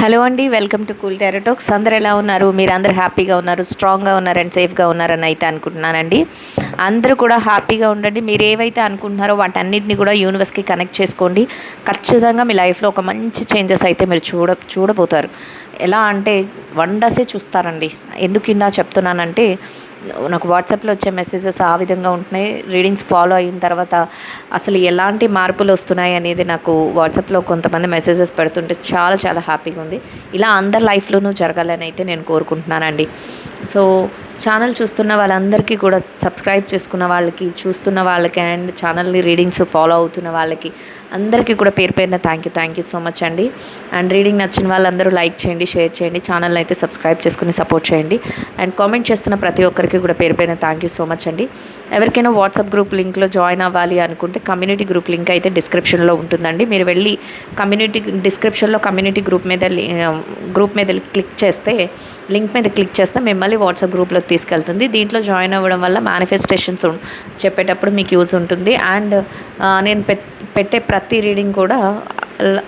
Hello అండి welcome to cool టెరటాక్స్ అందరు ఎలా ఉన్నారు? మీరు అందరు హ్యాపీగా ఉన్నారు స్ట్రాంగ్గా ఉన్నారు అండ్ సేఫ్గా ఉన్నారని అయితే అనుకుంటున్నానండి. అందరూ కూడా హ్యాపీగా ఉండండి. మీరు ఏవైతే అనుకుంటున్నారో వాటన్నిటిని కూడా యూనివర్స్కి కనెక్ట్ చేసుకోండి. ఖచ్చితంగా మీ లైఫ్లో ఒక మంచి చేంజెస్ అయితే మీరు చూడ చూడబోతారు. ఎలా అంటే వండర్సే చూస్తారండి. ఎందుకు ఇలా చెప్తున్నానంటే నాకు వాట్సాప్లో వచ్చే మెసేజెస్ ఆ విధంగా ఉంటున్నాయి. రీడింగ్స్ ఫాలో అయిన తర్వాత అసలు ఎలాంటి మార్పులు వస్తున్నాయి అనేది నాకు వాట్సాప్లో కొంతమంది మెసేజెస్ పెడుతుంటే చాలా చాలా హ్యాపీగా ఉంది. ఇలా అందరి లైఫ్లోనూ జరగాలని అయితే నేను కోరుకుంటున్నానండి. సో ఛానల్ చూస్తున్న వాళ్ళందరికీ కూడా సబ్స్క్రైబ్ చేసుకున్న వాళ్ళకి చూస్తున్న వాళ్ళకి అండ్ ఛానల్ని రీడింగ్స్ ఫాలో అవుతున్న వాళ్ళకి అందరికీ కూడా పేరు పేరున thank you thank you so much అండి. అండ్ రీడింగ్ నచ్చిన వాళ్ళందరూ లైక్ చేయండి షేర్ చేయండి ఛానల్ని అయితే సబ్స్క్రైబ్ చేసుకుని సపోర్ట్ చేయండి. అండ్ కామెంట్ చేస్తున్న ప్రతి ఒక్కరికి కూడా పేరు పేరున థ్యాంక్ యూ సో మచ్ అండి. ఎవరికైనా వాట్సాప్ గ్రూప్ లింక్లో జాయిన్ అవ్వాలి అనుకుంటే కమ్యూనిటీ గ్రూప్ లింక్ అయితే డిస్క్రిప్షన్లో ఉంటుందండి. మీరు వెళ్ళి కమ్యూనిటీ డిస్క్రిప్షన్లో కమ్యూనిటీ గ్రూప్ మీద గ్రూప్ మీద క్లిక్ చేస్తే లింక్ మీద క్లిక్ చేస్తే మిమ్మల్ని వాట్సాప్ గ్రూప్లోకి తీసుకెళ్తుంది. దీంట్లో జాయిన్ అవ్వడం వల్ల మేనిఫెస్టేషన్స్ చెప్పేటప్పుడు మీకు యూజ్ ఉంటుంది. అండ్ నేను పె పెట్టే ప్రతి రీడింగ్ కూడా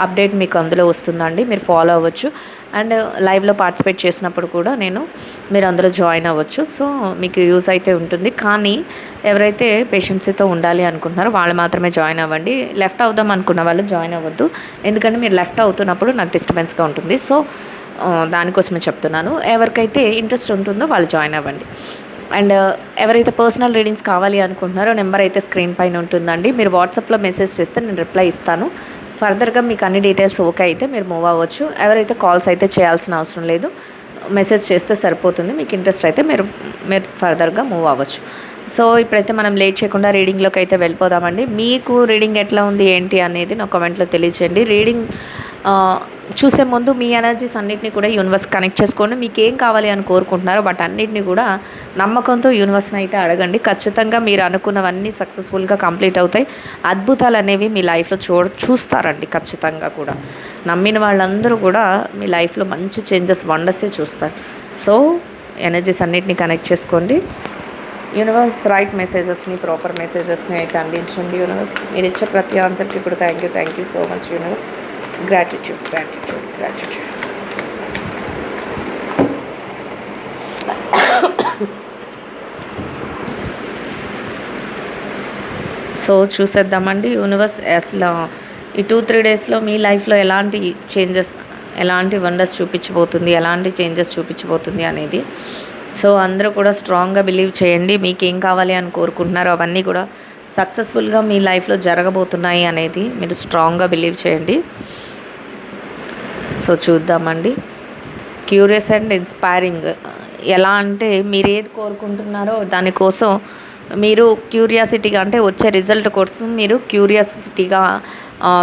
అప్డేట్ మీకు అందులో వస్తుందండి. మీరు ఫాలో అవ్వచ్చు. అండ్ లైవ్లో పార్టిసిపేట్ చేసినప్పుడు కూడా నేను మీరు అందులో జాయిన్ అవ్వచ్చు. సో మీకు యూజ్ అయితే ఉంటుంది. కానీ ఎవరైతే పేషెన్సీతో ఉండాలి అనుకుంటున్నారో వాళ్ళు మాత్రమే జాయిన్ అవ్వండి. లెఫ్ట్ అవుదాం అనుకున్న వాళ్ళు జాయిన్ అవ్వద్దు. ఎందుకంటే మీరు లెఫ్ట్ అవుతున్నప్పుడు నాకు డిస్టర్బెన్స్గా ఉంటుంది. సో దానికోసమే చెప్తున్నాను. ఎవరికైతే ఇంట్రెస్ట్ ఉంటుందో వాళ్ళు జాయిన్ అవ్వండి. అండ్ ఎవరైతే పర్సనల్ రీడింగ్స్ కావాలి అనుకుంటున్నారో నెంబర్ అయితే స్క్రీన్ పైన ఉంటుందండి. మీరు వాట్సాప్లో మెసేజ్ చేస్తే నేను రిప్లై ఇస్తాను. ఫర్దర్గా మీకు అన్ని డీటెయిల్స్ ఓకే అయితే మీరు మూవ్ అవ్వచ్చు. ఎవరైతే కాల్స్ అయితే చేయాల్సిన అవసరం లేదు మెసేజ్ చేస్తే సరిపోతుంది. మీకు ఇంట్రెస్ట్ అయితే మీరు మీరు ఫర్దర్గా మూవ్ అవ్వచ్చు. సో ఇప్పుడైతే మనం లేట్ చేయకుండా రీడింగ్లోకి అయితే వెళ్ళిపోదామండి. మీకు రీడింగ్ ఎట్లా ఉంది ఏంటి అనేది నా కామెంట్లో తెలియచేయండి. రీడింగ్ చూసే ముందు మీ ఎనర్జీస్ అన్నిటిని కూడా యూనివర్స్ కనెక్ట్ చేసుకోండి. మీకు ఏం కావాలి అని కోరుకుంటున్నారో బట్ అన్నిటిని కూడా నమ్మకంతో యూనివర్స్ని అయితే అడగండి. ఖచ్చితంగా మీరు అనుకున్నవన్నీ సక్సెస్ఫుల్గా కంప్లీట్ అవుతాయి. అద్భుతాలు అనేవి మీ లైఫ్లో చూ చూస్తారండి ఖచ్చితంగా కూడా. నమ్మిన వాళ్ళందరూ కూడా మీ లైఫ్లో మంచి చేంజెస్ వండర్సే చూస్తారు. సో ఎనర్జీస్ అన్నిటిని కనెక్ట్ చేసుకోండి. యూనివర్స్ రైట్ మెసేజెస్ని ప్రాపర్ మెసేజెస్ని అయితే అందించండి యూనివర్స్ మీరు ఇచ్చే ప్రతి ఆన్సర్కి కూడా thank you thank you so much universe gratitude gratitude gratitude so చూసేద్దామండి. యూనివర్స్ అసలు ఈ టూ త్రీ డేస్లో మీ లైఫ్లో ఎలాంటి చేంజెస్ ఎలాంటి వండర్స్ చూపించబోతుంది ఎలాంటి చేంజెస్ చూపించబోతుంది అనేది. సో అందరూ కూడా స్ట్రాంగ్గా బిలీవ్ చేయండి. మీకు ఏం కావాలి అని కోరుకుంటున్నారో అవన్నీ కూడా సక్సెస్ఫుల్గా మీ లైఫ్లో జరగబోతున్నాయి అనేది మీరు స్ట్రాంగ్గా బిలీవ్ చేయండి. సో చూద్దామండి. క్యూరియస్ అండ్ ఇన్స్పైరింగ్ ఎలా అంటే మీరు ఏది కోరుకుంటున్నారో దానికోసం మీరు క్యూరియాసిటీగా అంటే వచ్చే రిజల్ట్ కోసం మీరు క్యూరియాసిటీగా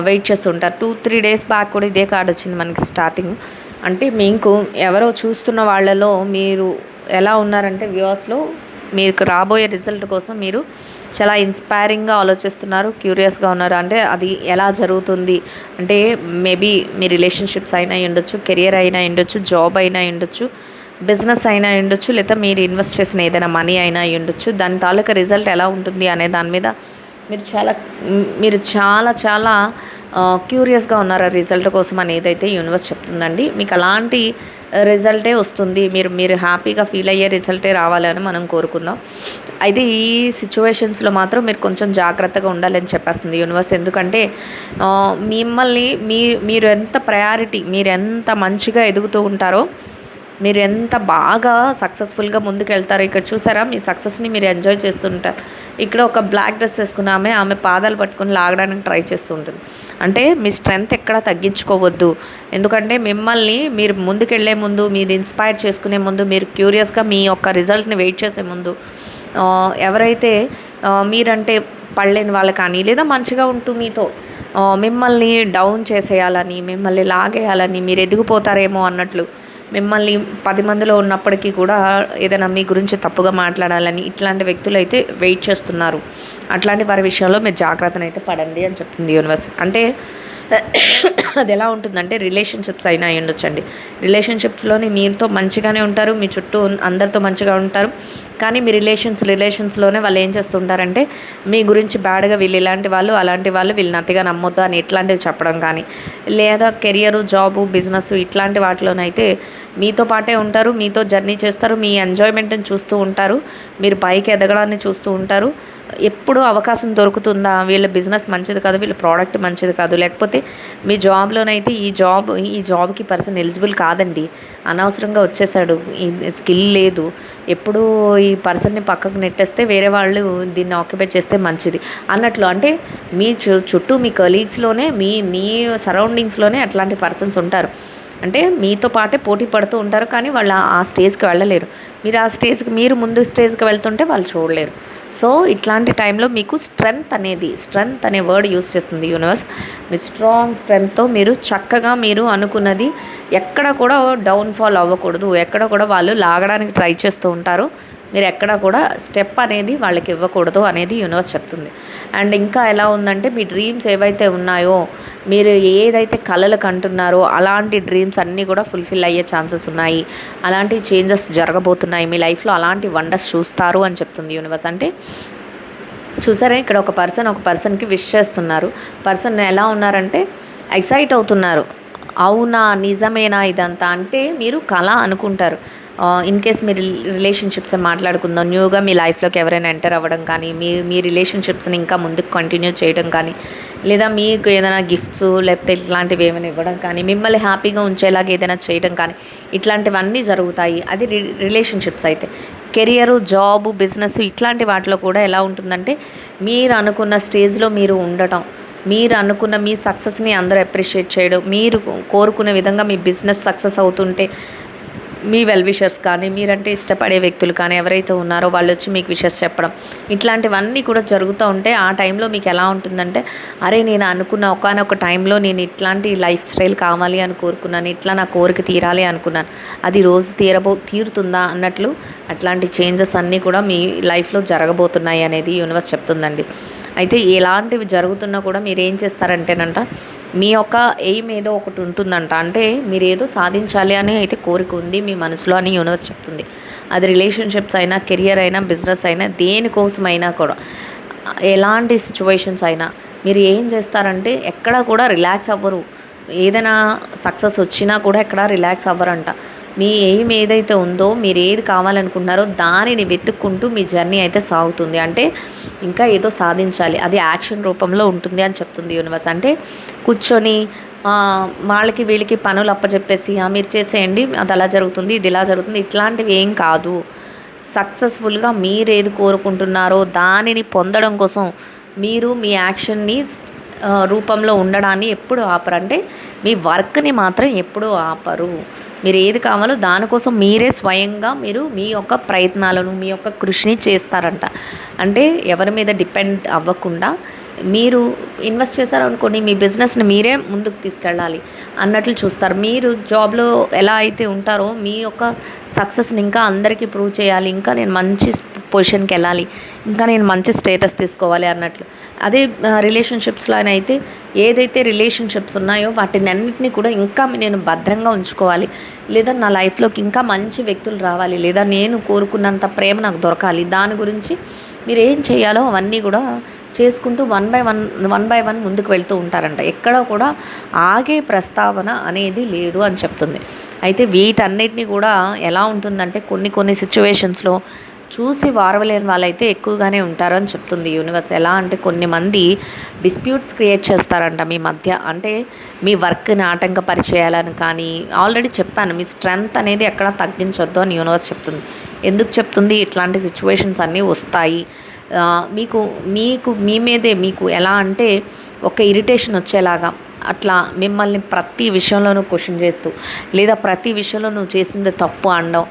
వెయిట్ చేస్తుంటారు. టూ త్రీ డేస్ బ్యాక్ కూడా ఇదే కార్డు వచ్చింది మనకి స్టార్టింగ్ అంటే మీకు ఎవరో చూస్తున్న వాళ్ళలో మీరు ఎలా ఉన్నారంటే వ్యూవర్స్లో మీకు రాబోయే రిజల్ట్ కోసం మీరు చాలా ఇన్స్పైరింగ్గా ఆలోచిస్తున్నారు క్యూరియస్గా ఉన్నారు? అంటే అది ఎలా జరుగుతుంది? అంటే మేబీ మీ రిలేషన్షిప్స్ అయినా ఉండొచ్చు కెరియర్ అయినా ఉండొచ్చు జాబ్ అయినా ఉండొచ్చు బిజినెస్ అయినా ఉండొచ్చు లేదా మీరు ఇన్వెస్ట్ చేసిన ఏదైనా మనీ అయినా ఉండొచ్చు దాని తాలూకా రిజల్ట్ ఎలా ఉంటుంది అనే దాని మీద మీరు చాలా మీరు చాలా చాలా క్యూరియస్గా ఉన్నారు ఆ రిజల్ట్ కోసం అని ఏదైతే యూనివర్స్ చెప్తుందండి. మీకు అలాంటి రిజల్టే వస్తుంది. మీరు మీరు హ్యాపీగా ఫీల్ అయ్యే రిజల్టే రావాలని మనం కోరుకుందాం. అయితే ఈ సిచ్యువేషన్స్లో మాత్రం మీరు కొంచెం జాగ్రత్తగా ఉండాలని చెప్పేస్తుంది యూనివర్స్. ఎందుకంటే మిమ్మల్ని మీ మీరు ఎంత ప్రయారిటీ మీరు ఎంత మంచిగా ఎదుగుతూ ఉంటారో మీరు ఎంత బాగా సక్సెస్ఫుల్గా ముందుకెళ్తారో ఇక్కడ చూసారా? మీ సక్సెస్ని మీరు ఎంజాయ్ చేస్తుంటారు. ఇక్కడ ఒక బ్లాక్ డ్రెస్ వేసుకున్న ఆమె ఆమె పాదాలు పట్టుకొని లాగడానికి ట్రై చేస్తూ ఉంటుంది. అంటే మీ స్ట్రెంగ్త్ ఎక్కడ తగ్గించుకోవద్దు. ఎందుకంటే మిమ్మల్ని మీరు ముందుకెళ్ళే ముందు మీరు ఇన్స్పైర్ చేసుకునే ముందు మీరు క్యూరియస్గా మీ యొక్క రిజల్ట్ని వెయిట్ చేసే ముందు ఎవరైతే మీరంటే పడలేని వాళ్ళు కానీ లేదా మంచిగా ఉంటూ మీతో మిమ్మల్ని డౌన్ చేసేయాలని మిమ్మల్ని లాగేయాలని మీరు ఎదిగిపోతారేమో అన్నట్లు మిమ్మల్ని పది మందిలో ఉన్నప్పటికీ కూడా ఏదైనా మీ గురించి తప్పుగా మాట్లాడాలని ఇట్లాంటి వ్యక్తులు అయితే వెయిట్ చేస్తున్నారు. అట్లాంటి వారి విషయంలో మీరు జాగ్రత్తనైతే పడండి అని చెప్తుంది యూనివర్స్. అంటే అది ఎలా ఉంటుందంటే రిలేషన్షిప్స్ అయినా అయి ఉండొచ్చండి. రిలేషన్షిప్స్లోనే మీతో మంచిగానే ఉంటారు మీ చుట్టూ అందరితో మంచిగా ఉంటారు. కానీ మీ రిలేషన్స్ రిలేషన్స్లోనే వాళ్ళు ఏం చేస్తుంటారంటే మీ గురించి బ్యాడ్గా వీళ్ళు ఇలాంటి వాళ్ళు అలాంటి వాళ్ళు వీళ్ళని అతిగా నమ్మొద్దు అని ఇట్లాంటివి చెప్పడం కానీ లేదా కెరియరు జాబు బిజినెస్ ఇట్లాంటి వాటిలోనైతే మీతో పాటే ఉంటారు మీతో జర్నీ చేస్తారు మీ ఎంజాయ్మెంట్ని చూస్తూ ఉంటారు మీరు పైకి ఎదగడాన్ని చూస్తూ ఉంటారు. ఎప్పుడు అవకాశం దొరుకుతుందా? వీళ్ళ బిజినెస్ మంచిది కాదు వీళ్ళ ప్రోడక్ట్ మంచిది కాదు. లేకపోతే మీ జాబ్లోనైతే ఈ జాబ్ ఈ జాబ్కి పర్సన్ ఎలిజిబుల్ కాదండి. అనవసరంగా వచ్చేసాడు. ఈ స్కిల్ లేదు. ఎప్పుడు ఈ పర్సన్ని పక్కకు నెట్టేస్తే వేరే వాళ్ళు దీన్ని ఆక్యుపై చేస్తే మంచిది. అన్నట్లు అంటే మీ చు చుట్టూ మీ కలీగ్స్లోనే మీ మీ సరౌండింగ్స్లోనే అట్లాంటి పర్సన్స్ ఉంటారు. అంటే మీతో పాటే పోటీ పడుతూ ఉంటారు కానీ వాళ్ళు ఆ- స్టేజ్కి వెళ్ళలేరు. మీరు ఆ స్టేజ్కి మీరు ముందు స్టేజ్కి వెళ్తుంటే వాళ్ళు చూడలేరు. సో ఇట్లాంటి టైంలో మీకు స్ట్రెంగ్త్ అనేది స్ట్రెంగ్త్ అనే వర్డ్ యూస్ చేస్తుంది యూనివర్స్. మీ స్ట్రాంగ్ స్ట్రెంగ్త్తో మీరు చక్కగా మీరు అనుకున్నది ఎక్కడ కూడా డౌన్ఫాల్ అవ్వకూడదు. ఎక్కడ కూడా వాళ్ళు లాగడానికి ట్రై చేస్తూ ఉంటారు. మీరు ఎక్కడ కూడా స్టెప్ అనేది వాళ్ళకి ఇవ్వకూడదు అనేది యూనివర్స్ చెప్తుంది. అండ్ ఇంకా ఎలా ఉందంటే మీ డ్రీమ్స్ ఏవైతే ఉన్నాయో మీరు ఏదైతే కలలు కంటున్నారో అలాంటి డ్రీమ్స్ అన్నీ కూడా ఫుల్ఫిల్ అయ్యే ఛాన్సెస్ ఉన్నాయి. అలాంటి చేంజెస్ జరగబోతున్నాయి. మీ లైఫ్లో అలాంటి వండర్స్ చూస్తారు అని చెప్తుంది యూనివర్స్. అంటే చూసారా? ఇక్కడ ఒక పర్సన్ ఒక పర్సన్కి విష్ చేస్తున్నారు. పర్సన్ ఎలా ఉన్నారంటే ఎక్సైట్ అవుతున్నారు. అవునా? నిజమేనా ఇదంతా? అంటే మీరు కళ అనుకుంటారు. ఇన్ కేస్ మీ రిలేషన్షిప్స్ మాట్లాడుకుందాం న్యూగా మీ లైఫ్లోకి ఎవరైనా ఎంటర్ అవ్వడం కానీ మీ మీ రిలేషన్షిప్స్ని ఇంకా ముందుకు కంటిన్యూ చేయడం కానీ లేదా మీకు ఏదైనా గిఫ్ట్స్ లేకపోతే ఇట్లాంటివి ఏమైనా ఇవ్వడం కానీ మిమ్మల్ని హ్యాపీగా ఉంచేలాగా ఏదైనా చేయడం కానీ ఇట్లాంటివన్నీ జరుగుతాయి. అది రి రిలేషన్షిప్స్ అయితే. కెరియరు జాబు బిజినెస్ ఇట్లాంటి వాటిలో కూడా ఎలా ఉంటుందంటే మీరు అనుకున్న స్టేజ్లో మీరు ఉండటం మీరు అనుకున్న మీ సక్సెస్ని అందరూ అప్రిషియేట్ చేయడం మీరు కోరుకునే విధంగా మీ బిజినెస్ సక్సెస్ అవుతుంటే మీ వెల్ విషర్స్ కానీ మీరంటే ఇష్టపడే వ్యక్తులు కానీ ఎవరైతే ఉన్నారో వాళ్ళు వచ్చి మీకు విషెస్ చెప్పడం. ఇట్లాంటివన్నీ కూడా జరుగుతూ ఉంటే ఆ టైంలో మీకు ఎలా ఉంటుందంటే అరే నేను అనుకున్న ఒకనొక టైంలో నేను ఇట్లాంటి లైఫ్ స్టైల్ కావాలి అని కోరుకున్నాను ఇట్లా నా కోరిక తీరాలి అనుకున్నాను అది రోజు తీరబో తీరుతుందా అన్నట్లు అట్లాంటి చేంజెస్ అన్నీ కూడా మీ లైఫ్లో జరగబోతున్నాయి అనేది యూనివర్స్ చెప్తుందండి. అయితే ఎలాంటివి జరుగుతున్నా కూడా మీరు ఏం చేస్తారంటేనంట మీ యొక్క ఎయిమ్ ఏదో ఒకటి ఉంటుందంట. అంటే మీరు ఏదో సాధించాలి అని అయితే కోరిక ఉంది మీ మనసులో అని యూనివర్స్ చెప్తుంది. అది రిలేషన్షిప్స్ అయినా కెరియర్ అయినా బిజినెస్ అయినా దేనికోసమైనా కూడా. ఎలాంటి సిచ్యువేషన్స్ అయినా మీరు ఏం చేస్తారంటే ఎక్కడ కూడా రిలాక్స్ అవ్వరు. ఏదైనా సక్సెస్ వచ్చినా కూడా ఎక్కడ రిలాక్స్ అవ్వరంట. మీ ఎయిమ్ ఏదైతే ఉందో మీరు ఏది కావాలనుకుంటున్నారో దానిని వెతుక్కుంటూ మీ జర్నీ అయితే సాగుతుంది. అంటే ఇంకా ఏదో సాధించాలి. అది యాక్షన్ రూపంలో ఉంటుంది అని చెప్తుంది యూనివర్స్. అంటే కూర్చొని వాళ్ళకి వీళ్ళకి పనులు అప్పచెప్పేసి "ఆ, మీరు చేసేయండి అది అలా జరుగుతుంది ఇది ఇలా జరుగుతుంది ఇట్లాంటివి ఏం కాదు. సక్సెస్ఫుల్గా మీరు ఏది కోరుకుంటున్నారో దానిని పొందడం కోసం మీరు మీ యాక్షన్ని రూపంలో ఉండడాన్ని ఎప్పుడు ఆపరు. అంటే మీ వర్క్ని మాత్రం ఎప్పుడూ ఆపరు. మీరు ఏది కావాలో దానికోసం మీరే స్వయంగా మీరు మీ యొక్క ప్రయత్నాలను మీ యొక్క కృషిని చేస్తారంట. అంటే ఎవరి మీద డిపెండ్ అవ్వకుండా మీరు ఇన్వెస్ట్ చేశారనుకోండి మీ బిజినెస్ని మీరే ముందుకు తీసుకెళ్ళాలి అన్నట్లు చూస్తారు. మీరు జాబ్లో ఎలా అయితే ఉంటారో మీ యొక్క సక్సెస్ని ఇంకా అందరికీ ప్రూవ్ చేయాలి. ఇంకా నేను మంచి పొజిషన్కి వెళ్ళాలి. ఇంకా నేను మంచి స్టేటస్ తీసుకోవాలి అన్నట్లు. అదే రిలేషన్షిప్స్లో అయితే ఏదైతే రిలేషన్షిప్స్ ఉన్నాయో వాటిని అన్నింటినీ కూడా ఇంకా నేను భద్రంగా ఉంచుకోవాలి. లేదా నా లైఫ్లోకి ఇంకా మంచి వ్యక్తులు రావాలి. లేదా నేను కోరుకున్నంత ప్రేమ నాకు దొరకాలి. దాని గురించి మీరు ఏం చేయాలో అవన్నీ కూడా చేసుకుంటూ one by one one by one ముందుకు వెళ్తూ ఉంటారంట. ఎక్కడ కూడా ఆగే ప్రస్తావన అనేది లేదు అని చెప్తుంది. అయితే వీటన్నిటిని కూడా ఎలా ఉంటుందంటే కొన్ని కొన్ని సిచ్యువేషన్స్లో చూసి వారవలేని వాళ్ళైతే ఎక్కువగానే ఉంటారు అని చెప్తుంది యూనివర్స్. ఎలా అంటే కొన్ని మంది డిస్ప్యూట్స్ క్రియేట్ చేస్తారంట మీ మధ్య. అంటే మీ వర్క్ని ఆటంకపరిచేయాలని కానీ ఆల్రెడీ చెప్పాను మీ స్ట్రెంగ్త్ అనేది ఎక్కడ తగ్గించొద్దు అని యూనివర్స్ చెప్తుంది. ఎందుకు చెప్తుంది? ఇట్లాంటి సిచ్యువేషన్స్ అన్నీ వస్తాయి. మీకు మీకు మీ మీదే మీకు ఎలా అంటే ఒక ఇరిటేషన్ వచ్చేలాగా అట్లా మిమ్మల్ని ప్రతి విషయంలోనూ క్వశ్చన్ చేస్తూ లేదా ప్రతి విషయంలో నువ్వు చేసింది తప్పు అనడం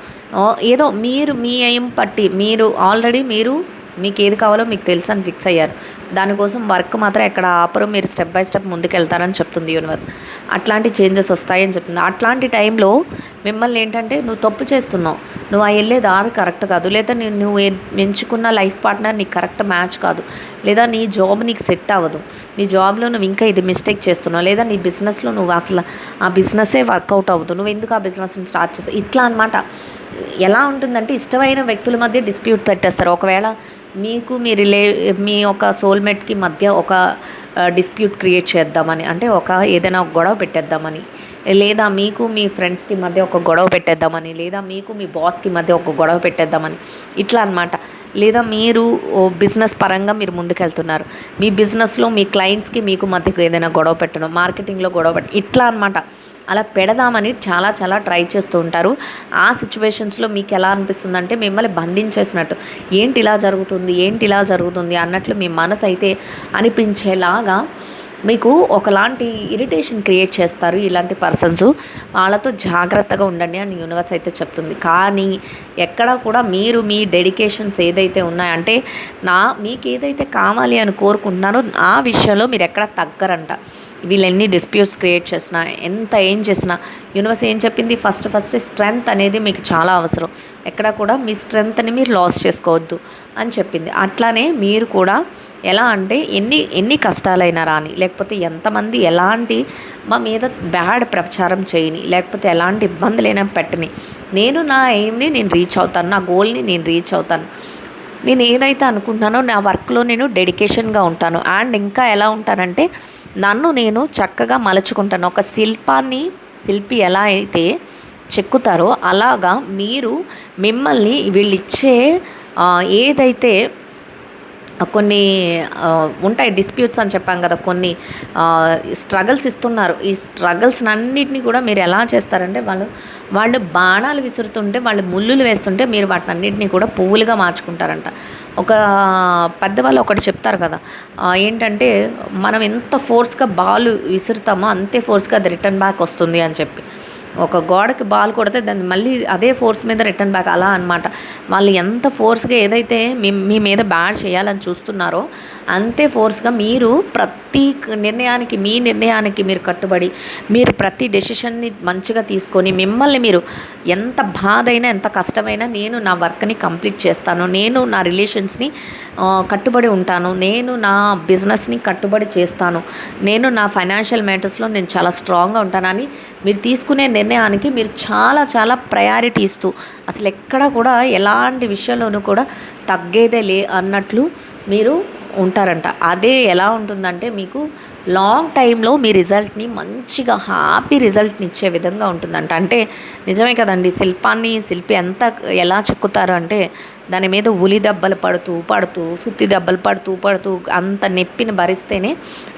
ఏదో మీరు మీ ఏం పట్టి మీరు ఆల్రెడీ మీరు మీకు ఏది కావాలో మీకు తెలుసు అని ఫిక్స్ అయ్యారు. దానికోసం వర్క్ మాత్రం ఎక్కడ ఆపరు. మీరు స్టెప్ బై స్టెప్ ముందుకు వెళ్తారని చెప్తుంది యూనివర్స్. అట్లాంటి చేంజెస్ వస్తాయని చెప్తుంది. అట్లాంటి టైంలో మిమ్మల్ని ఏంటంటే నువ్వు తప్పు చేస్తున్నావు. నువ్వు ఆ వెళ్ళే దారి కరెక్ట్ కాదు. లేదా నీ- నువ్వు ఎంచుకున్న లైఫ్ పార్ట్నర్ నీకు కరెక్ట్ మ్యాచ్ కాదు. లేదా నీ జాబ్ నీకు సెట్ అవ్వదు. నీ జాబ్లో నువ్వు ఇంకా ఇది మిస్టేక్ చేస్తున్నావు. లేదా నీ బిజినెస్లో నువ్వు అసలు ఆ బిజినెస్సే వర్కౌట్ అవ్వదు. నువ్వు ఎందుకు ఆ బిజినెస్ని స్టార్ట్ చేస్తావు? ఇట్లా అనమాట ఎలా ఉంటుందంటే ఇష్టమైన వ్యక్తుల మధ్య డిస్ప్యూట్ పెట్టేస్తారు. ఒకవేళ మీకు మీ రిలే మీ ఒక సోల్మేట్కి మధ్య ఒక డిస్ప్యూట్ క్రియేట్ చేద్దామని అంటే ఒక ఏదైనా ఒక గొడవ పెట్టేద్దామని లేదా మీకు మీ ఫ్రెండ్స్కి మధ్య ఒక గొడవ పెట్టేద్దామని లేదా మీకు మీ బాస్కి మధ్య ఒక గొడవ పెట్టేద్దామని ఇట్లా అనమాట లేదా మీరు బిజినెస్ పరంగా మీరు ముందుకెళ్తున్నారు. మీ బిజినెస్లో మీ క్లయింట్స్కి మీకు మధ్యకు ఏదైనా గొడవ పెట్టడం మార్కెటింగ్లో గొడవ పెట్టడం ఇట్లా అనమాట అలా పెడదామని చాలా చాలా ట్రై చేస్తూ ఉంటారు. ఆ సిచ్యువేషన్స్లో మీకు ఎలా అనిపిస్తుంది అంటే మిమ్మల్ని బంధించేసినట్టు. ఏంటి ఇలా జరుగుతుంది? ఏంటి ఇలా జరుగుతుంది? అన్నట్లు మీ మనసు అయితే అనిపించేలాగా మీకు ఒకలాంటి ఇరిటేషన్ క్రియేట్ చేస్తారు ఇలాంటి పర్సన్స్. వాళ్ళతో జాగ్రత్తగా ఉండండి అని యూనివర్స్ అయితే చెప్తుంది. కానీ ఎక్కడ కూడా మీరు మీ డెడికేషన్స్ ఏదైతే ఉన్నాయో అంటే నా మీకు ఏదైతే కావాలి అని కోరుకుంటున్నారో ఆ విషయంలో మీరు ఎక్కడ తగ్గరంట. వీళ్ళు ఎన్ని డిస్ప్యూట్స్ క్రియేట్ చేసినా ఎంత ఏం చేసినా యూనివర్స్ ఏం చెప్పింది? ఫస్ట్ ఫస్ట్ స్ట్రెంగ్త్ అనేది మీకు చాలా అవసరం. ఎక్కడ కూడా మీ స్ట్రెంగ్త్ని మీరు లాస్ చేసుకోవద్దు అని చెప్పింది. అట్లానే మీరు కూడా ఎలా అంటే ఎన్ని ఎన్ని కష్టాలైనా రాని లేకపోతే ఎంతమంది ఎలాంటి మా మీద బ్యాడ్ ప్రచారం చేయని లేకపోతే ఎలాంటి ఇబ్బందులైనా పెట్టని నేను నా ఎయిమ్ని నేను రీచ్ అవుతాను నా గోల్ని నేను రీచ్ అవుతాను. నేను ఏదైతే అనుకుంటున్నానో నా వర్క్లో నేను డెడికేషన్గా ఉంటాను. అండ్ ఇంకా ఎలా ఉంటానంటే నన్ను నేను చక్కగా మలుచుకుంటాను. ఒక శిల్పాన్ని శిల్పి ఎలా అయితే చెక్కుతారో అలాగా మీరు మిమ్మల్ని వీళ్ళిచ్చే ఏదైతే కొన్ని ఉంటాయి డిస్ప్యూట్స్ అని చెప్పాం కదా కొన్ని స్ట్రగల్స్ ఇస్తున్నారు. ఈ స్ట్రగల్స్ అన్నిటిని కూడా మీరు ఎలా చేస్తారంటే వాళ్ళు వాళ్ళు బాణాలు విసురుతుంటే వాళ్ళు ముళ్ళులు వేస్తుంటే మీరు వాటిని అన్నిటిని కూడా పువ్వులుగా మార్చుకుంటారంట. ఒక పెద్దవాళ్ళు ఒకటి చెప్తారు కదా ఏంటంటే మనం ఎంత ఫోర్స్గా బాల్ విసురుతామో అంతే ఫోర్స్గా అది రిటర్న్ బ్యాక్ వస్తుంది అని చెప్పి. ఒక గోడకి బాల్ కొడితే దాన్ని మళ్ళీ అదే ఫోర్స్ మీద రిటర్న్ బ్యాక్ అలా అనమాట వాళ్ళు ఎంత ఫోర్స్గా ఏదైతే మీ మీ మీద బ్యాడ్ చేయాలని చూస్తున్నారో అంతే ఫోర్స్గా మీరు ప్రతి నిర్ణయానికి మీ నిర్ణయానికి మీరు కట్టుబడి మీరు ప్రతి డెసిషన్ని మంచిగా తీసుకొని మిమ్మల్ని మీరు ఎంత బాధ అయినా ఎంత కష్టమైనా నేను నా వర్క్ని కంప్లీట్ చేస్తాను. నేను నా రిలేషన్స్ని కట్టుబడి ఉంటాను. నేను నా బిజినెస్ని కట్టుబడి చేస్తాను. నేను నా ఫైనాన్షియల్ మ్యాటర్స్లో నేను చాలా స్ట్రాంగ్గా ఉంటానని మీరు తీసుకునే నిర్ణయానికి మీరు చాలా చాలా ప్రయారిటీ ఇస్తూ అసలు ఎక్కడ కూడా ఎలాంటి విషయంలోనూ కూడా తగ్గేదే లే అన్నట్లు మీరు ఉంటారంట. అదే ఎలా ఉంటుందంటే మీకు లాంగ్ టైంలో మీ రిజల్ట్ని మంచిగా హ్యాపీ రిజల్ట్ని ఇచ్చే విధంగా ఉంటుందంట. అంటే నిజమే కదండి శిల్పాన్ని శిల్పి ఎంత ఎలా చెక్కుతారు అంటే దాని మీద ఉలి దెబ్బలు పడుతూ పడుతూ సుత్తి దెబ్బలు పడుతూ పడుతూ అంత నొప్పిని భరిస్తేనే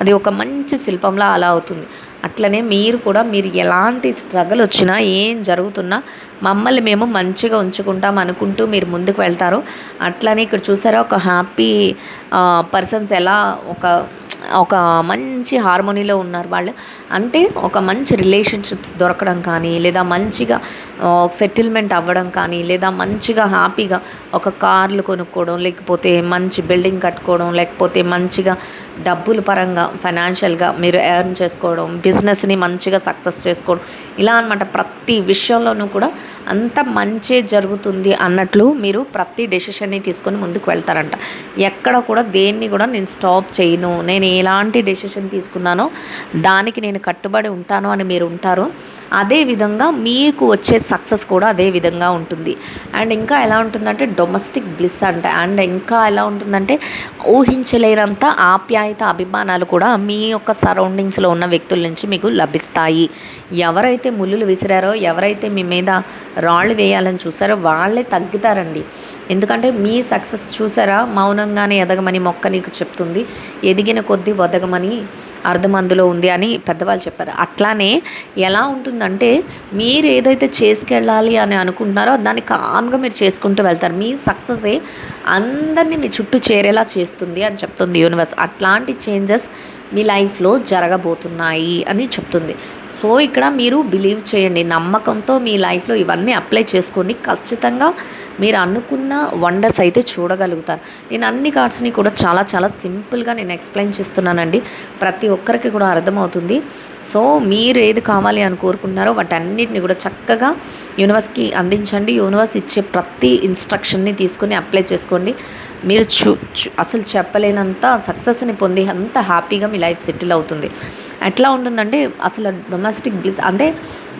అది ఒక మంచి శిల్పంలా అలా అవుతుంది. అట్లనే మీరు కూడా మీరు ఎలాంటి స్ట్రగుల్ వచ్చినా ఏం జరుగుతున్నా మమ్మల్ని మేము మంచిగా ఉంచుకుంటాం అనుకుంటూ మీరు ముందుకు వెళ్తారు. అట్లనే ఇక్కడ చూసారా ఒక హ్యాపీ పర్సన్స్ ఎలా ఒక ఒక మంచి హార్మోనీలో ఉన్నారు వాళ్ళు. అంటే ఒక మంచి రిలేషన్షిప్స్ దొరకడం కానీ లేదా మంచిగా సెటిల్మెంట్ అవ్వడం కానీ లేదా మంచిగా హ్యాపీగా ఒక కార్లు కొనుక్కోవడం లేకపోతే మంచి బిల్డింగ్ కట్టుకోవడం లేకపోతే మంచిగా డబ్బుల పరంగా ఫైనాన్షియల్గా మీరు ఎర్న్ చేసుకోవడం బిజినెస్ని మంచిగా సక్సెస్ చేసుకోవడం ఇలా అనమాట ప్రతి విషయంలోనూ కూడా అంత మంచి జరుగుతుంది అన్నట్లు మీరు ప్రతి డెసిషన్ని తీసుకొని ముందుకు వెళ్తారంట. ఎక్కడ కూడా దేన్ని కూడా నేను స్టాప్ చేయను నేను ఎలాంటి డెసిషన్ తీసుకున్నానో దానికి నేను కట్టుబడి ఉంటాను అని మీరు ఉంటారు. అదే విధంగా మీకు వచ్చే సక్సెస్ కూడా అదే విధంగా ఉంటుంది. అండ్ ఇంకా ఎలా ఉంటుందంటే డొమెస్టిక్ బ్లిస్ అంట. అండ్ ఇంకా ఎలా ఉంటుందంటే ఊహించలేనంత ఆప్యాయత అభిమానాలు కూడా మీ యొక్క సరౌండింగ్స్లో ఉన్న వ్యక్తుల నుంచి మీకు లభిస్తాయి. ఎవరైతే ముళ్ళులు విసిరారో ఎవరైతే మీ మీద రాళ్ళు వేయాలని చూసారో వాళ్ళే తగ్గుతారండి. ఎందుకంటే మీ సక్సెస్ చూసారా మౌనంగానే ఎదగమని మొక్క నీకు చెప్తుంది. ఎదిగిన కొద్దీ వదగమని అర్థం అందులో ఉంది అని పెద్దవాళ్ళు చెప్పారు. అట్లానే ఎలా ఉంటుందంటే మీరు ఏదైతే చేసుకెళ్ళాలి అని అనుకుంటున్నారో దాన్ని కామ్గా మీరు చేసుకుంటూ వెళ్తారు. మీ సక్సెసే అందరినీ మీ చుట్టూ చేరేలా చేస్తుంది అని చెప్తుంది యూనివర్స్. అట్లాంటి చేంజెస్ మీ లైఫ్లో జరగబోతున్నాయి అని చెప్తుంది. సో ఇక్కడ మీరు బిలీవ్ చేయండి. నమ్మకంతో మీ లైఫ్లో ఇవన్నీ అప్లై చేసుకోండి. ఖచ్చితంగా మీరు అనుకున్న వండర్స్ అయితే చూడగలుగుతారు. నేను అన్ని కార్డ్స్ని కూడా చాలా చాలా సింపుల్గా నేను ఎక్స్ప్లెయిన్ చేస్తున్నానండి. ప్రతి ఒక్కరికి కూడా అర్థమవుతుంది. సో మీరు ఏది కావాలి అని కోరుకుంటున్నారో వాటన్నిటిని కూడా చక్కగా యూనివర్స్కి అందించండి. యూనివర్స్ ఇచ్చే ప్రతి ఇన్స్ట్రక్షన్ని తీసుకొని అప్లై చేసుకోండి. మీరు చూ చూ- అసలు చెప్పలేనంత సక్సెస్ని పొంది అంత హ్యాపీగా మీ లైఫ్ సెటిల్ అవుతుంది. ఎట్లా ఉంటుందంటే అసలు డొమెస్టిక్ బిజ్ అంటే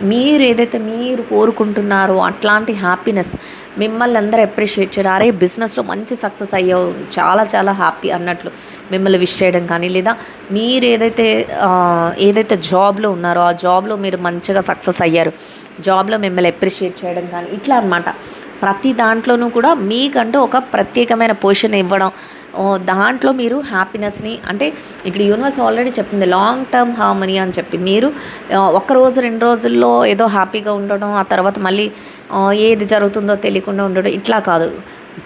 మీరు ఏదైతే మీరు కోరుకుంటున్నారో అట్లాంటి హ్యాపీనెస్ మిమ్మల్ని అందరూ అప్రిషియేట్ చేయడం అరే బిజినెస్లో మంచి సక్సెస్ అయ్యావు చాలా చాలా హ్యాపీ అన్నట్లు మిమ్మల్ని విష్ చేయడం కానీ లేదా మీరు ఏదైతే ఏదైతే జాబ్లో ఉన్నారో ఆ జాబ్లో మీరు మంచిగా సక్సెస్ అయ్యారు జాబ్లో మిమ్మల్ని అప్రిషియేట్ చేయడం కానీ ఇట్లా అనమాట ప్రతి దాంట్లోనూ కూడా మీకంటూ ఒక ప్రత్యేకమైన పొజిషన్ ఇవ్వడం దాంట్లో మీరు హ్యాపీనెస్ని అంటే ఇక్కడ యూనివర్స్ ఆల్రెడీ చెప్పింది లాంగ్ టర్మ్ హార్మనీ అని చెప్పి. మీరు ఆ, ఒక్క రోజు రెండు రోజుల్లో ఏదో హ్యాపీగా ఉండడం ఆ తర్వాత మళ్ళీ ఏది జరుగుతుందో తెలియకుండా ఉండడం ఇట్లా కాదు.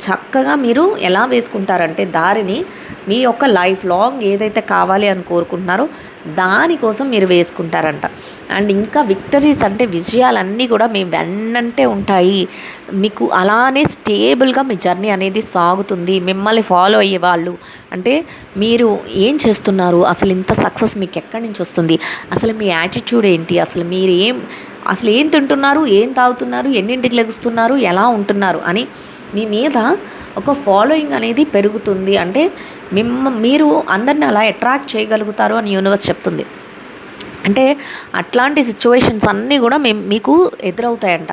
చక్కగా మీరు ఎలా వేసుకుంటారంటే దారిని మీ యొక్క లైఫ్ లాంగ్ ఏదైతే కావాలి అని కోరుకుంటున్నారో దానికోసం మీరు వేసుకుంటారంట. అండ్ ఇంకా విక్టరీస్ అంటే విజయాలన్నీ కూడా మీ వెన్నంటే ఉంటాయి. మీకు అలానే స్టేబుల్గా మీ జర్నీ అనేది సాగుతుంది. మిమ్మల్ని ఫాలో అయ్యే వాళ్ళు అంటే మీరు ఏం చేస్తున్నారు? అసలు ఇంత సక్సెస్ మీకు ఎక్కడి నుంచి వస్తుంది? అసలు మీ యాటిట్యూడ్ ఏంటి? అసలు మీరు ఏం అసలు ఏం తింటున్నారు? ఏం తాగుతున్నారు? ఎన్నింటికి లెగుస్తున్నారు? ఎలా ఉంటున్నారు? అని మీ మీద ఒక ఫాలోయింగ్ అనేది పెరుగుతుంది. అంటే మిమ్మ మీరు అందరిని అలా అట్రాక్ట్ చేయగలుగుతారు అని యూనివర్స్ చెప్తుంది. అంటే అట్లాంటి సిచ్యువేషన్స్ అన్నీ కూడా మేము మీకు ఎదురవుతాయంట.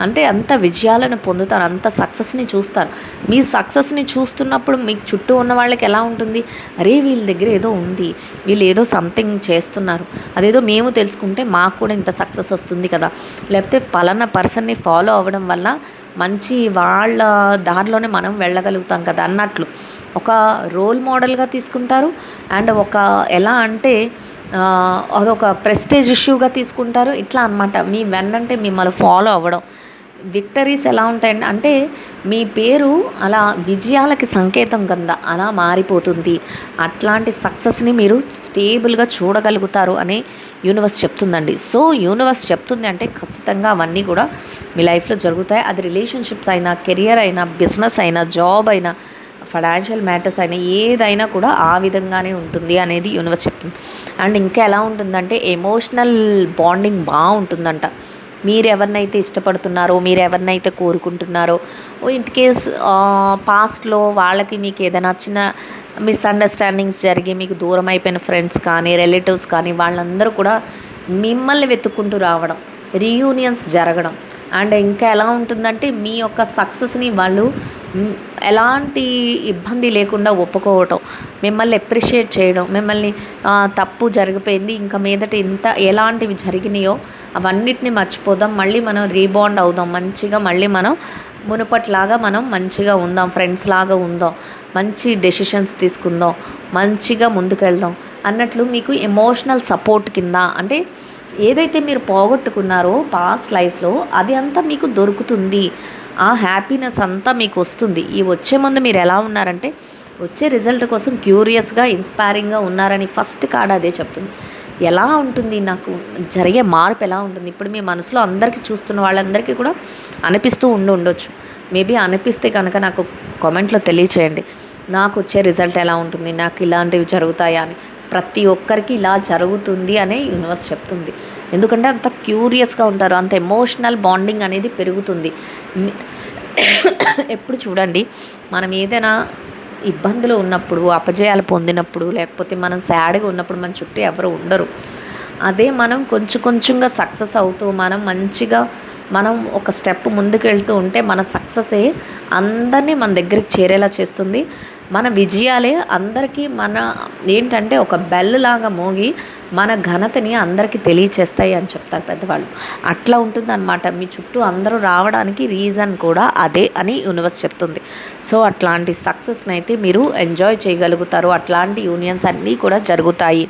అంటే అంత విజయాలను పొందుతారు అంత సక్సెస్ని చూస్తారు. మీ సక్సెస్ని చూస్తున్నప్పుడు మీకు చుట్టూ ఉన్న వాళ్ళకి ఎలా ఉంటుంది? అరే వీళ్ళ దగ్గర ఏదో ఉంది. వీళ్ళు ఏదో సంథింగ్ చేస్తున్నారు. అదేదో మేము తెలుసుకుంటే మాకు కూడా ఇంత సక్సెస్ వస్తుంది కదా. లేకపోతే పలానా పర్సన్ని ఫాలో అవ్వడం వల్ల మంచి వాళ్ళ దారిలోనే మనం వెళ్ళగలుగుతాం కదా అన్నట్లు. ఒక రోల్ మోడల్గా తీసుకుంటారు అండ్ ఒక ఎలా అంటే అదొక ప్రెస్టేజ్ ఇష్యూగా తీసుకుంటారు. ఇట్లా అనమాట మీ వెన్నంటే మిమ్మల్ని ఫాలో అవ్వడం. విక్టరీస్ ఎలా ఉంటాయండి అంటే మీ పేరు అలా విజయాలకి సంకేతం కింద అలా మారిపోతుంది. అట్లాంటి సక్సెస్ని మీరు స్టేబుల్గా చూడగలుగుతారు అని యూనివర్స్ చెప్తుందండి. సో యూనివర్స్ చెప్తుంది అంటే ఖచ్చితంగా అవన్నీ కూడా మీ లైఫ్లో జరుగుతాయి. అది రిలేషన్షిప్స్ అయినా కెరియర్ అయినా బిజినెస్ అయినా జాబ్ అయినా ఫైనాన్షియల్ మ్యాటర్స్ అయినా ఏదైనా కూడా ఆ విధంగానే ఉంటుంది అనేది యూనివర్స్ చెప్తుంది. అండ్ ఇంకా ఎలా ఉంటుందంటే ఎమోషనల్ బాండింగ్ బాగుంటుందంట. మీరు ఎవరినైతే ఇష్టపడుతున్నారో మీరు ఎవరినైతే కోరుకుంటున్నారో ఇన్ కేస్ పాస్ట్లో వాళ్ళకి మీకు ఏదైనా చిన్న మిస్అండర్స్టాండింగ్స్ జరిగి మీకు దూరం అయిపోయిన ఫ్రెండ్స్ కానీ రిలేటివ్స్ కానీ వాళ్ళందరూ కూడా మిమ్మల్ని వెతుక్కుంటూ రావడం రీయూనియన్స్ జరగడం. అండ్ ఇంకా ఎలా ఉంటుందంటే మీ యొక్క సక్సెస్ని వాళ్ళు ఎలాంటి ఇబ్బంది లేకుండా ఒప్పుకోవటం మిమ్మల్ని అప్రిషియేట్ చేయడం మిమ్మల్ని తప్పు జరిగిపోయింది ఇంకా మీదట ఇంత ఎలాంటివి జరిగినాయో అవన్నిటిని మర్చిపోదాం మళ్ళీ మనం రీబాండ్ అవుదాం మంచిగా మళ్ళీ మనం మునుపట్లాగా మనం మంచిగా ఉందాం ఫ్రెండ్స్ లాగా ఉందాం మంచి డెసిషన్స్ తీసుకుందాం మంచిగా ముందుకెళ్దాం అన్నట్లు మీకు ఎమోషనల్ సపోర్ట్ కింద అంటే ఏదైతే మీరు పోగొట్టుకున్నారో పాస్ట్ లైఫ్లో అది అంతా మీకు దొరుకుతుంది. ఆ హ్యాపీనెస్ అంతా మీకు వస్తుంది. ఈ వచ్చే ముందు మీరు ఎలా ఉన్నారంటే వచ్చే రిజల్ట్ కోసం క్యూరియస్గా ఇన్స్పైరింగ్గా ఉన్నారని ఫస్ట్ కార్డ్ అదే చెప్తుంది. ఎలా ఉంటుంది? నాకు జరిగే మార్పు ఎలా ఉంటుంది? ఇప్పుడు మీ మనసులో అందరికీ చూస్తున్న వాళ్ళందరికీ కూడా అనిపిస్తూ ఉండి ఉండొచ్చు. మేబీ అనిపిస్తే కనుక నాకు కామెంట్లో తెలియచేయండి. నాకు వచ్చే రిజల్ట్ ఎలా ఉంటుంది? నాకు ఇలాంటివి జరుగుతాయా అని ప్రతి ఒక్కరికి ఇలా జరుగుతుంది అనే యూనివర్స్ చెప్తుంది. ఎందుకంటే అంత క్యూరియస్గా ఉంటారు అంత ఎమోషనల్ బాండింగ్ అనేది పెరుగుతుంది. ఎప్పుడు చూడండి మనం ఏదైనా ఇబ్బందులు ఉన్నప్పుడు అపజయాలు పొందినప్పుడు లేకపోతే మనం సాడ్గా ఉన్నప్పుడు మన చుట్టూ ఎవరు ఉండరు. అదే మనం కొంచెం కొంచెంగా సక్సెస్ అవుతూ మనం మంచిగా మనం ఒక స్టెప్ ముందుకు వెళ్తూ ఉంటే మన సక్సెసే అందరినీ మన దగ్గరికి చేరేలా చేస్తుంది. మన విజయాలే అందరికీ మన ఏంటంటే ఒక బెల్ లాగా మోగి మన ఘనతని అందరికీ తెలియచేస్తాయి అని చెప్తారు పెద్దవాళ్ళు. అట్లా ఉంటుందన్నమాట. మీ చుట్టూ అందరూ రావడానికి రీజన్ కూడా అదే అని యూనివర్స్ చెప్తుంది. సో అట్లాంటి సక్సెస్ని అయితే మీరు ఎంజాయ్ చేయగలుగుతారు. అట్లాంటి యూనియన్స్ అన్నీ కూడా జరుగుతాయి.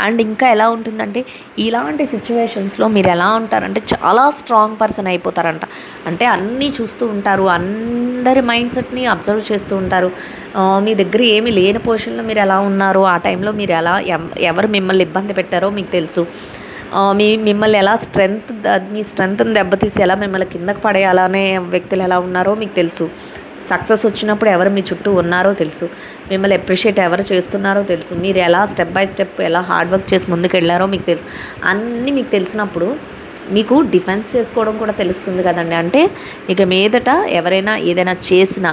అండ్ ఇంకా ఎలా ఉంటుందంటే ఇలాంటి సిచ్యువేషన్స్లో మీరు ఎలా ఉంటారంటే చాలా స్ట్రాంగ్ పర్సన్ అయిపోతారంట. అంటే అన్నీ చూస్తూ ఉంటారు అందరి మైండ్ సెట్ని అబ్జర్వ్ చేస్తూ ఉంటారు. మీ దగ్గర ఏమీ లేని పొజిషన్లో మీరు ఎలా ఉన్నారో ఆ టైంలో మీరు ఎలా ఎవరు మిమ్మల్ని ఇబ్బంది పెట్టారో మీకు తెలుసు. మీ మిమ్మల్ని ఎలా స్ట్రెంగ్త్ మీ స్ట్రెంగ్త్ని దెబ్బతీసి ఎలా మిమ్మల్ని కిందకు పడేయాలనే వ్యక్తులు ఎలా ఉన్నారో మీకు తెలుసు. సక్సెస్ వచ్చినప్పుడు ఎవరు మీ చుట్టూ ఉన్నారో తెలుసు. మిమ్మల్ని అప్రిషియేట్ ఎవరు చేస్తున్నారో తెలుసు. మీరు ఎలా స్టెప్ బై స్టెప్ ఎలా హార్డ్ వర్క్ చేసి ముందుకు వెళ్ళారో మీకు తెలుసు. అన్నీ మీకు తెలిసినప్పుడు మీకు డిఫెన్స్ చేసుకోవడం కూడా తెలుస్తుంది కదండి. అంటే ఇక మీదట ఎవరైనా ఏదైనా చేసినా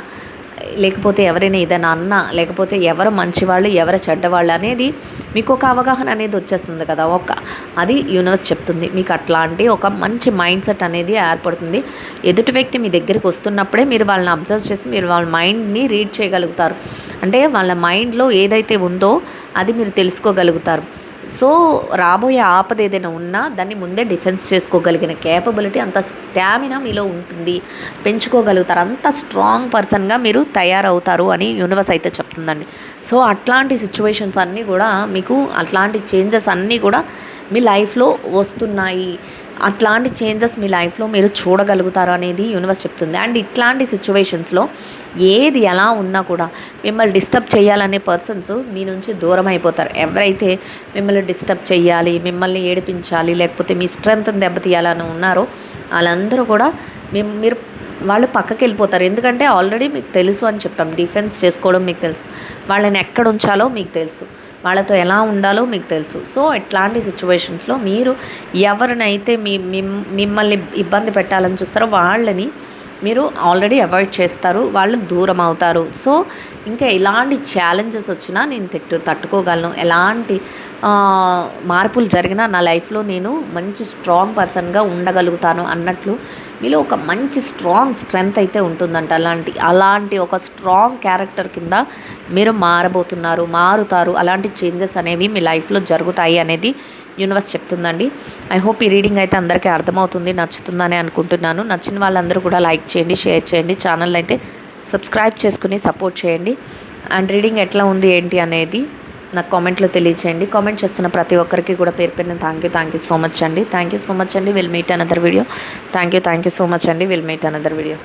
లేకపోతే ఎవరైనా ఏదైనా అన్నా లేకపోతే ఎవరు మంచివాళ్ళు ఎవరు చెడ్డవాళ్ళు అనేది మీకు ఒక అవగాహన అనేది వచ్చేస్తుంది కదా. ఒక అది యూనివర్స్ చెప్తుంది. మీకు అట్లాంటి ఒక మంచి మైండ్ సెట్ అనేది ఏర్పడుతుంది. ఎదుటి వ్యక్తి మీ దగ్గరికి వస్తున్నప్పుడే మీరు వాళ్ళని అబ్జర్వ్ చేసి మీరు వాళ్ళ మైండ్ని రీడ్ చేయగలుగుతారు. అంటే వాళ్ళ మైండ్లో ఏదైతే ఉందో అది మీరు తెలుసుకోగలుగుతారు. సో రాబోయే ఆపద ఏదైనా ఉన్నా దాన్ని ముందే డిఫెన్స్ చేసుకోగలిగిన కేపబిలిటీ అంత స్టామినా మీలో ఉంటుంది. పెంచుకోగలుగుతారు. అంత స్ట్రాంగ్ పర్సన్గా మీరు తయారవుతారు అని యూనివర్స్ అయితే చెప్తుందండి. సో అట్లాంటి సిచ్యువేషన్స్ అన్నీ కూడా మీకు అట్లాంటి చేంజెస్ అన్నీ కూడా మీ లైఫ్లో వస్తున్నాయి. అట్లాంటి చేంజెస్ మీ లైఫ్లో మీరు చూడగలుగుతారు అనేది యూనివర్స్ చెప్తుంది. అండ్ ఇట్లాంటి సిచ్యువేషన్స్లో ఏది ఎలా ఉన్నా కూడా మిమ్మల్ని డిస్టర్బ్ చేయాలనే పర్సన్స్ మీ నుంచి దూరం అయిపోతారు. ఎవరైతే మిమ్మల్ని డిస్టర్బ్ చేయాలి మిమ్మల్ని ఏడిపించాలి లేకపోతే మీ స్ట్రెంగ్త్ని దెబ్బతీయాలని ఉన్నారో వాళ్ళందరూ కూడా మీ మీరు వాళ్ళు పక్కకి వెళ్ళిపోతారు. ఎందుకంటే ఆల్రెడీ మీకు తెలుసు అని చెప్పాం. డిఫెన్స్ చేసుకోవడం మీకు తెలుసు. వాళ్ళని ఎక్కడ ఉంచాలో మీకు తెలుసు. వాళ్ళతో ఎలా ఉండాలో మీకు తెలుసు. సో ఇట్లాంటి సిచ్యువేషన్స్లో మీరు ఎవరినైతే మీ మిమ్- మిమ్మల్ని ఇబ్బంది పెట్టాలని చూస్తారో వాళ్ళని మీరు ఆల్రెడీ అవాయిడ్ చేస్తారు వాళ్ళు దూరం అవుతారు. సో ఇంకా ఎలాంటి ఛాలెంజెస్ వచ్చినా నేను తిట్టు తట్టుకోగలను. ఎలాంటి మార్పులు జరిగినా నా లైఫ్లో నేను మంచి స్ట్రాంగ్ పర్సన్గా ఉండగలుగుతాను అన్నట్లు మీలో ఒక మంచి స్ట్రాంగ్ స్ట్రెంగ్త్ అయితే ఉంటుందంట. అలాంటి అలాంటి ఒక స్ట్రాంగ్ క్యారెక్టర్ కింద మీరు మారబోతున్నారు మారుతారు. అలాంటి చేంజెస్ అనేవి మీ లైఫ్లో జరుగుతాయి అనేది యూనివర్స్ చెప్తుందండి. ఐ హోప్ ఈ రీడింగ్ అయితే అందరికీ అర్థమవుతుంది నచ్చుతుందని అనుకుంటున్నాను. నచ్చిన వాళ్ళందరూ కూడా లైక్ చేయండి షేర్ చేయండి ఛానల్ అయితే సబ్స్క్రైబ్ చేసుకుని సపోర్ట్ చేయండి. అండ్ రీడింగ్ ఎట్లా ఉంది ఏంటి అనేది నాకు కామెంట్లో తెలియచేయండి. కామెంట్ చేస్తున్న ప్రతి ఒక్కరికి కూడా పేరు పేరున thank you thank you so much అండి. థ్యాంక్ యూ సో మచ్ అండి. Will meet another video thank you thank you so much అండి. Will meet another video